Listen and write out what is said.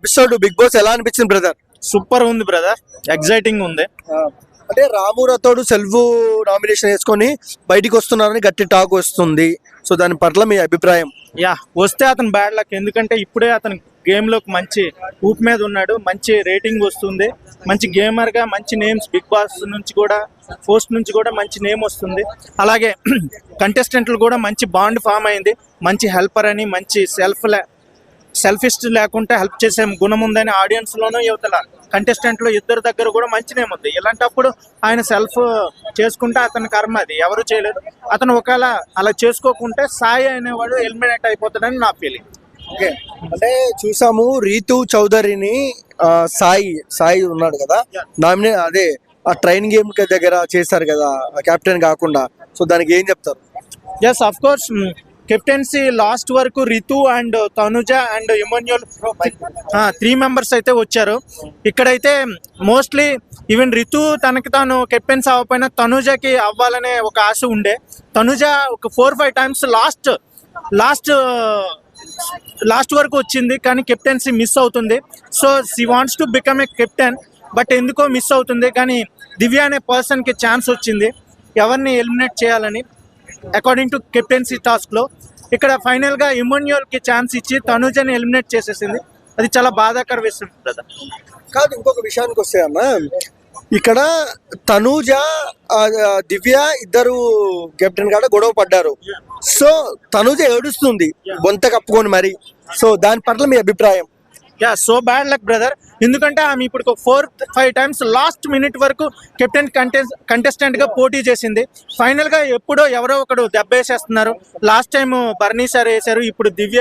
Episode big Boss ఎలా అనిపించింది brother? Super ఉంది బ్రదర్. ఎగ్జైటింగ్ ఉంది. అంటే రాము రతోడు సెల్ఫ్ నామినేషన్ వేసుకొని బయటికి వస్తున్నారని గట్టి టాక్ వస్తుంది. సో దాని పట్ల మీ అభిప్రాయం? యా వస్తే అతను బ్యాడ్ లక్ ఎందుకంటే ఇప్పుడే అతను గేమ్లోకి మంచి ఊపు మీద ఉన్నాడు. మంచి రేటింగ్ వస్తుంది. మంచి గేమర్గా మంచి నేమ్స్ బిగ్ బాస్ నుంచి కూడా పోస్ట్ నుంచి కూడా మంచి నేమ్ వస్తుంది. అలాగే కంటెస్టెంట్లు కూడా మంచి బాండ్ ఫామ్ అయింది. మంచి హెల్పర్ అని మంచి సెల్ఫ్ సెల్ఫిస్ట్ లేకుండా హెల్ప్ చేసే గుణం ఉందని ఆడియన్స్ లోనూ యువతల కంటెస్టెంట్లో ఇద్దరు దగ్గర కూడా మంచి నేమ్ ఉంది. ఇలాంటప్పుడు ఆయన సెల్ఫ్ చేసుకుంటే అతని కర్మ అది. ఎవరు చేయలేదు అతను ఒకవేళ అలా చేసుకోకుంటే సాయి అనేవాడు ఎలిమినేట్ అయిపోతాడని నా ఫీలింగ్ ఓకే. అంటే చూసాము రీతు చౌదరిని సాయి సాయి ఉన్నాడు కదా? నామినే అదే ఆ ట్రైన్ గేమ్ దగ్గర చేశారు కదా కెప్టెన్ కాకుండా. సో దానికి ఏం చెప్తారు? Yes of course captaincy last వరకు Ritu and Tanuja and Emmanuel three members అయితే వచ్చారు. ఇక్కడైతే మోస్ట్లీ ఈవెన్ రితు తనకి తాను కెప్టెన్స్ అవ్వకపోయినా తనుజకి అవ్వాలనే ఒక ఆశ ఉండే. తనుజ ఒక four five times last last last వరకు వచ్చింది కానీ కెప్టెన్సీ మిస్ అవుతుంది. So she wants to become a captain but ఎందుకో మిస్ అవుతుంది కానీ దివ్య అనే పర్సన్కి ఛాన్స్ వచ్చింది. ఎవరిని ఎలిమినేట్ చేయాలని? అకార్డింగ్ టు కెప్టెన్సీ టాస్క్లో ఇక్కడ ఫైనల్గా ఇమోన్యుల్కి ఛాన్స్ ఇచ్చి తనుజని ఎలిమినేట్ చేసేసింది. అది చాలా బాధాకర విషయం బ్రదర్ కాదు ఇంకొక విషయానికి వస్తే అన్న ఇక్కడ తనూజ దివ్య ఇద్దరు కెప్టెన్ కాడ గొడవ పడ్డారు. సో తనూజ ఏడుస్తుంది బొంత కప్పుకొని మరి. సో దాని పట్ల మీ అభిప్రాయం? Yeah so bad luck brother ఎందుకంటే ఆమె ఇప్పుడు four five times last minute వరకు కెప్టెన్ కంటెస్ట్ కంటెస్టెంట్గా పోటీ చేసింది. ఫైనల్గా ఎప్పుడో ఎవరో ఒకడు దెబ్బ వేసేస్తున్నారు. లాస్ట్ టైం బర్నీ సార్ వేశారు ఇప్పుడు దివ్య